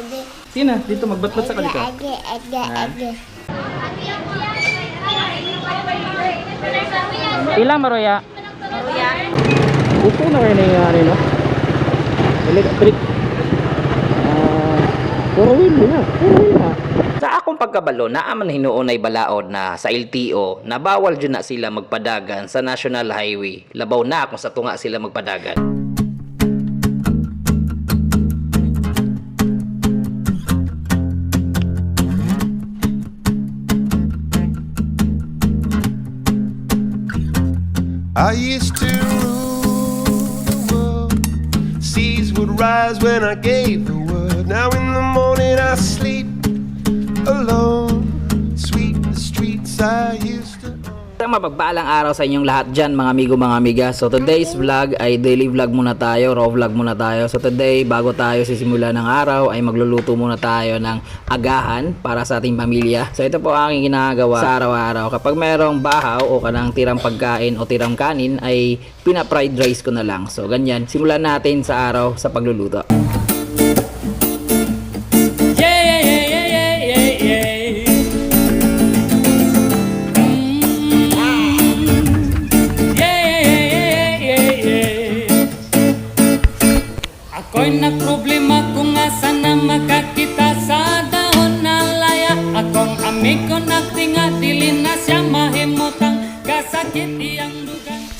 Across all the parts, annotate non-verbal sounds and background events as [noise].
Ede. Sige na, dito magbatbat sa kalito. Pila maroya? Maroya. Upo na kayo nangyayari, no? Balik, balik. Ah, puro win na. Puro win na. Sa akong pagkabalo na aman hinuon ay balaod na sa LTO na bawal dyan na sila magpadagan sa National Highway. Labaw na kung sa tunga sila magpadagan. I used to rule the world. Seas would rise when I gave the word. Now in the morning I sleep alone. Sweep the streets I used Isang mapagpalang araw sa inyong lahat dyan mga amigo mga amiga. So today's vlog ay daily vlog muna tayo, raw vlog muna tayo. So today bago tayo sisimula ng araw ay magluluto muna tayo ng agahan para sa ating pamilya. So ito po ang ginagawa sa araw-araw. Kapag merong bahaw o kanang tirang pagkain o tirang kanin ay pina-fried rice ko na lang. So ganyan, simulan natin sa araw sa pagluluto.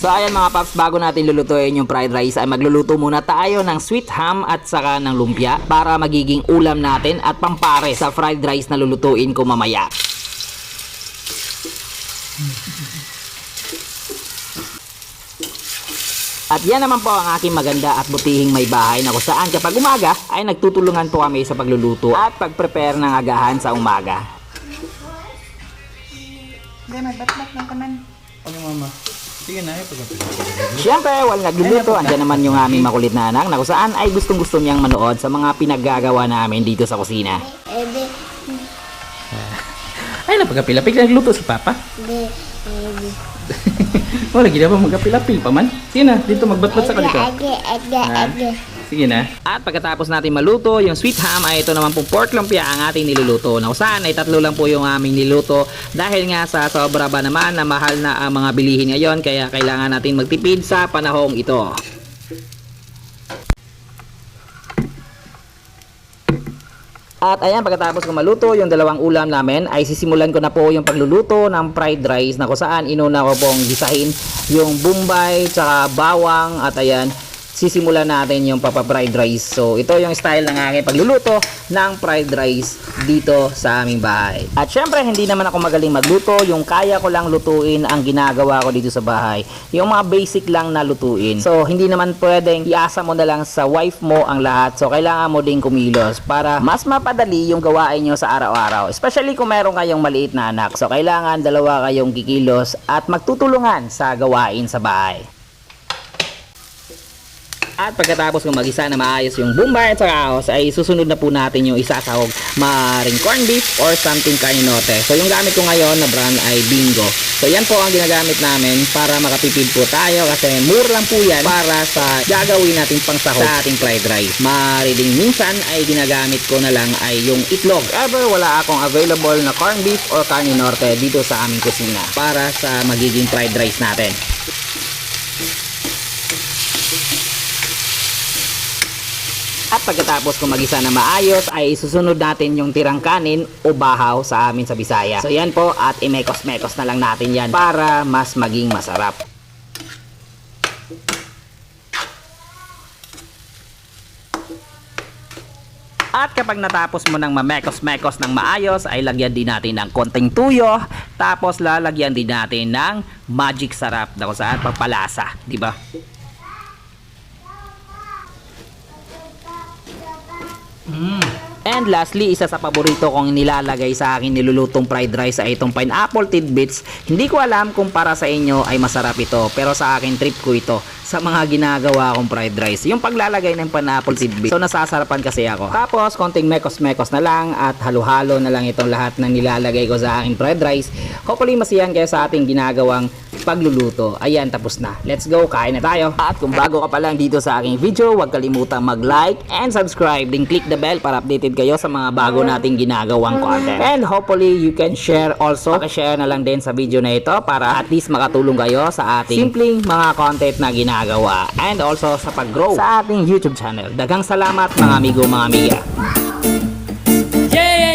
So ayan mga paps, bago natin lulutuin yung fried rice ay magluluto muna tayo ng sweet ham at saka ng lumpia para magiging ulam natin at pampare sa fried rice na lulutuin ko mamaya. At yan naman po ang aking maganda at butihing may bahay na kung saan kapag umaga ay nagtutulungan po kami sa pagluluto at pag-prepare ng agahan sa umaga. Ano mama? Sige na. Siyempre, while nagluluto, andyan naman yung aming makulit na anak na kung saan ay gustong gusto niyang manood sa mga pinaggagawa namin dito sa kusina. Ede, Ay, napagapilapig. Nagluto si Papa. ede, ede. [laughs] Wala, gina ba magapilapil pa man? Sige na, dito magbatbat sa kalito. Ede, ede, Ha? Sige na. At pagkatapos natin maluto, yung sweet ham ay ito naman pong pork lumpia ang ating niluluto. Na saan ay tatlo lang po yung aming niluto dahil nga sa sobra ba naman na mahal na ang mga bilihin ngayon kaya kailangan natin magtipid sa panahong ito. At ayan, pagkatapos ko maluto yung dalawang ulam namin, ay sisimulan ko na po yung pagluluto ng fried rice na kung saan inuna ko pong gisahin yung bumbay, tsaka bawang, at ayan, sisimulan natin yung papa-fried rice. So, ito yung style ng aking pagluluto ng fried rice dito sa aming bahay. At syempre, hindi naman ako magaling magluto. Yung kaya ko lang lutuin ang ginagawa ko dito sa bahay. Yung mga basic lang na lutuin. So, hindi naman pwedeng iasa mo na lang sa wife mo ang lahat. So, kailangan mo ding kumilos para mas mapadali yung gawain nyo sa araw-araw. Especially kung meron kayong maliit na anak. So, kailangan dalawa kayong kikilos at magtutulungan sa gawain sa bahay. At pagkatapos kung magisa na maayos yung bombay at saka ahos, ay susunod na po natin yung isasahog maring corned beef or something kaninote. So yung gamit ko ngayon na brand ay Bingo. So yan po ang ginagamit namin para makatipid po tayo kasi mura lang po yan para sa gagawin natin pang sahog sa ating fried rice. Maaari ding minsan ay ginagamit ko na lang ay yung itlog. Ever wala akong available na corned beef or kaninote dito sa aming kusina para sa magiging fried rice natin. Pagkatapos kung magisa na maayos ay susunod natin yung tirang kanin o bahaw sa amin sa Bisaya. So yan po at imekos-mekos na lang natin yan para mas maging masarap. At kapag natapos mo ng mamekos-mekos ng maayos, ay lagyan din natin ng konting tuyo. Tapos lalagyan din natin ng magic sarap na kung saan pagpalasa. di ba? And lastly, isa sa paborito kong nilalagay sa akin nilulutong fried rice ay itong pineapple tidbits. Hindi ko alam kung para sa inyo ay masarap ito, pero sa akin trip ko ito sa mga ginagawa kong fried rice. Yung paglalagay ng pineapple tidbits. So nasasarapan kasi ako. Tapos konting mekos-mekos na lang at halo-halo na lang itong lahat ng nilalagay ko sa aking fried rice. Hopefully masiyan kayo sa ating ginagawang pagluluto. Ayan, tapos na. Let's go, kain na tayo. At kung bago ka pa lang dito sa aking video, huwag kalimutang mag-like and subscribe. Then click the bell para updated kayo sa mga bago nating ginagawang content. And hopefully, you can share also. Pakishare na lang din sa video na ito para at least makatulong kayo sa ating simpleng mga content na ginagawa. And also sa pag-grow sa ating YouTube channel. Dagang salamat mga amigo, mga amiga. Yeah, yeah,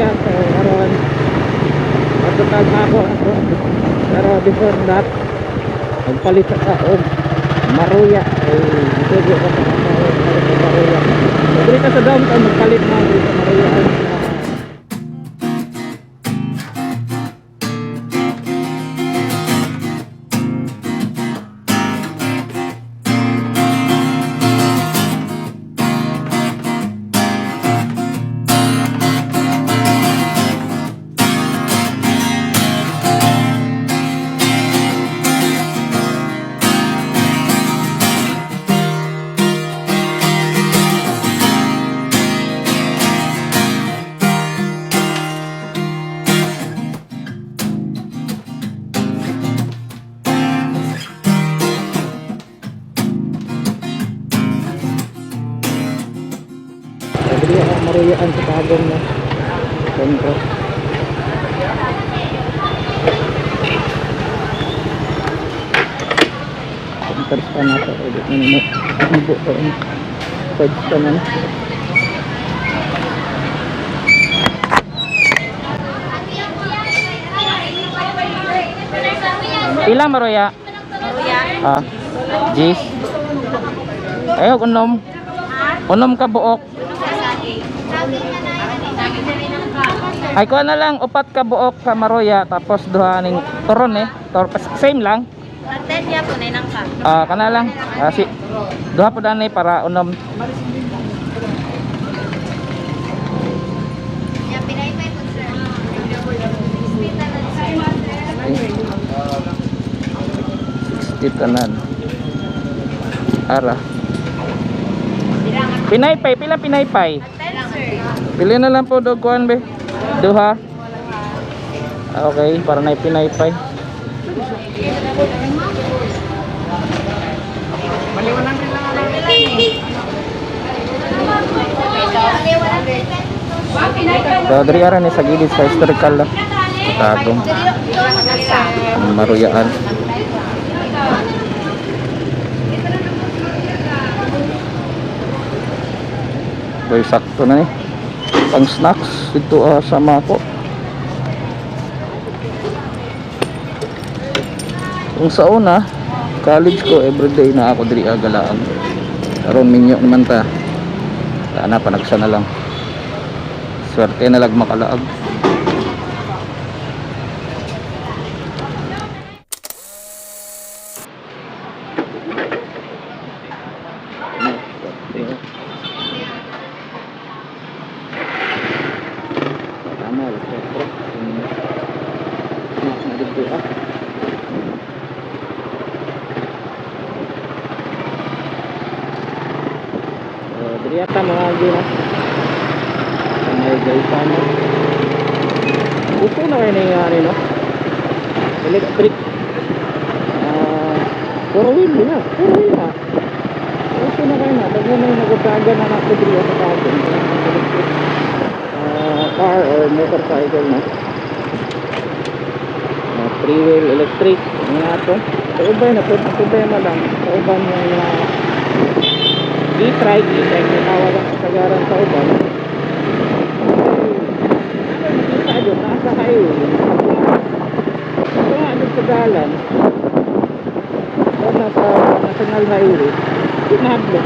amiga so karon matutag na ako pero before that magpalit sa og maruya ay ito ko sa maruya dito sa downtown magpalit na sa maruya ako maruyaan sa tagong na sentro. Sentro pa na ito. Edit na nimo. Ibo ko yun. Pwede ka na. Pila maruya? Maruya? Ah. Jis. Ayaw, unom. Unom ka buok. Ay ko na lang upat ka buok ka maroya tapos duha ning turon eh. Tor same lang. Aten niya po, ninang ka. Ah kana lang. Ah, si duha po dani para unom. Kanan. Ara. Pinaypay, pila pinaypay? Pili na lang po dogkuan be. Duha. Ah, Okay, para na pinaypay. So, dari ara ni sa gilid sa historical la. Tagong. Ang maruyaan. Boy, sakto na eh. Pang snacks dito ah, sa Mako. Kung sa una, college ko everyday na ako diri agalaan. Karon minyo naman ta. Sana panagsa na lang. Swerte na lag makalaag. Tama, siyempre. Mas na dito ah. Uh, diri ata mga gira. Sa may gaitano. Na kayo nangyari, no? Electric. Ah, puro wheel na. Puro wheel na. Upo na kayo na. Dagmo na yung nagutagan na diri sa tagon. Electric ah, car or motorcycle na. Na three wheel electric. Ano nga to? Sa ubay na. Ang problema lang. Sa uban yung uh, e-trike. E-trike na tawag ang kasagaran sa uban. Doon. Nasa highway. Ito nga doon sa dalan. Ito nasa national highway. Pinablo.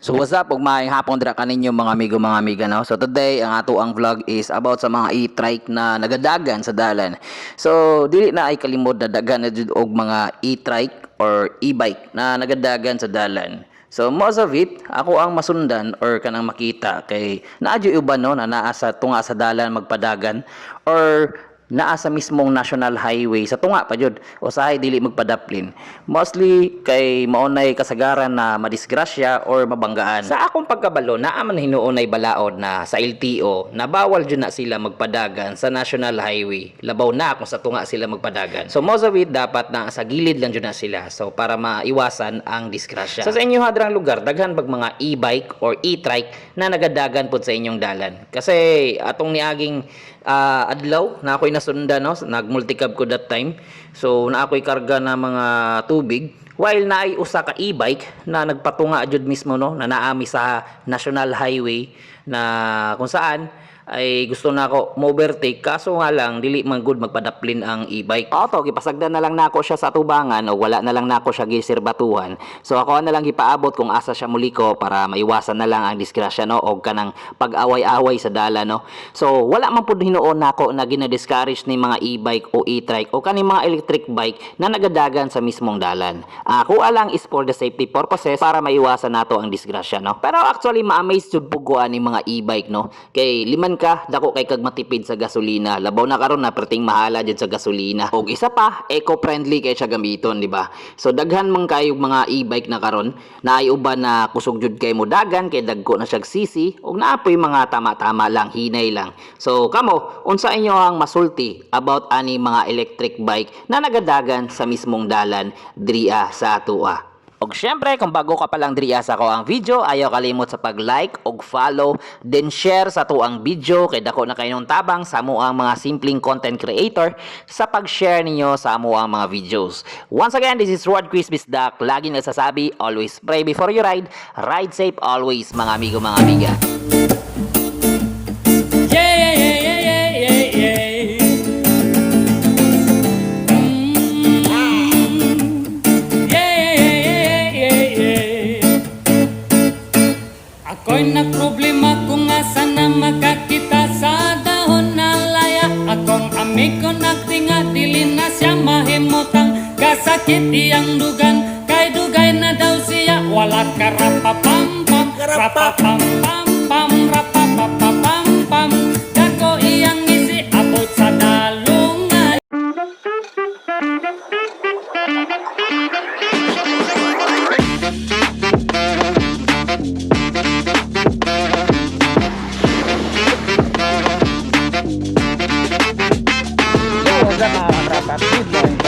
So what's up, ug maayong hapon dira kaninyo mga amigo mga amiga no. So today ang ato ang vlog is about sa mga e-trike na nagadagan sa dalan. So dili na ay kalimod na dagan na jud og mga e-trike or e-bike na nagadagan sa dalan. So most of it ako ang masundan or kanang makita kay naadyo uban no na naa sa tunga sa dalan magpadagan or naa sa mismong national highway. Sa tunga pa jud usahay dili magpadaplin. Mostly kay maunay kasagaran na madisgrasya or mabanggaan. Sa akong pagkabalo naa man hinuunay balaod na sa LTO na bawal jud na sila magpadagan sa national highway. Labaw na kung sa tunga sila magpadagan. So most of it dapat na sa gilid lang jud na sila. So para maiwasan ang disgrasya. So sa inyo hadrang lugar daghan bag mga e-bike or e-trike na nagadagan pud sa inyong dalan. Kasi atong niaging ah, adlaw. Na ako'y nasunda no? Nagmulticab ko that time. So na ako'y karga na mga tubig. While naay usa ka e-bike na nagpatunga jud mismo no? Na naami sa national highway na kung saan ay gusto na ako mo-overtake kaso nga lang dili man good magpadaplin ang e-bike. Auto gipasagdan na lang nako siya sa tubangan o wala na lang nako siya gisirbatuhan. So ako na lang gipaabot kung asa siya muliko para maiwasan na lang ang disgrasya no og kanang pag-away-away sa dala no. So wala man pud hinuon nako na gina-discourage ni mga e-bike o e-trike o kani mga electric bike na nagadagan sa mismong dalan. Ako alang is for the safety purposes para maiwasan nato ang disgrasya no. Pero actually ma-amaze jud puguan ni mga e-bike no. Kay liman ka dako kay kag matipid sa gasolina. Labaw na karon na perting mahala jud sa gasolina. Og isa pa, eco-friendly kay siya gamiton, di ba? So daghan man kayo mga e-bike na karon na ay uban na kusog jud kay mo dagan kay dagko na siya sisi og naapoy mga tama-tama lang, hinay lang. So kamo, unsa inyo ang masulti about ani mga electric bike na nagadagan sa mismong dalan dria sa atua? Og syempre, kung bago ka pa lang diriya sa ko ang video, ayaw kalimot sa pag-like og follow, then share sa to ang video kay dako na kayong tabang sa amo ang mga simpleng content creator sa pag-share ninyo sa amo ang mga videos. Once again, this is Rod Chris Bisdak. Lagi nagsasabi, always pray before you ride. Ride safe always, mga amigo, mga amiga. sakit yang dugan kai dugai na dau sia wala karapa pam pam rapa pam pam pam rapa pam pam pam dako yang isi abot sa dalungan Yo, jangan rapat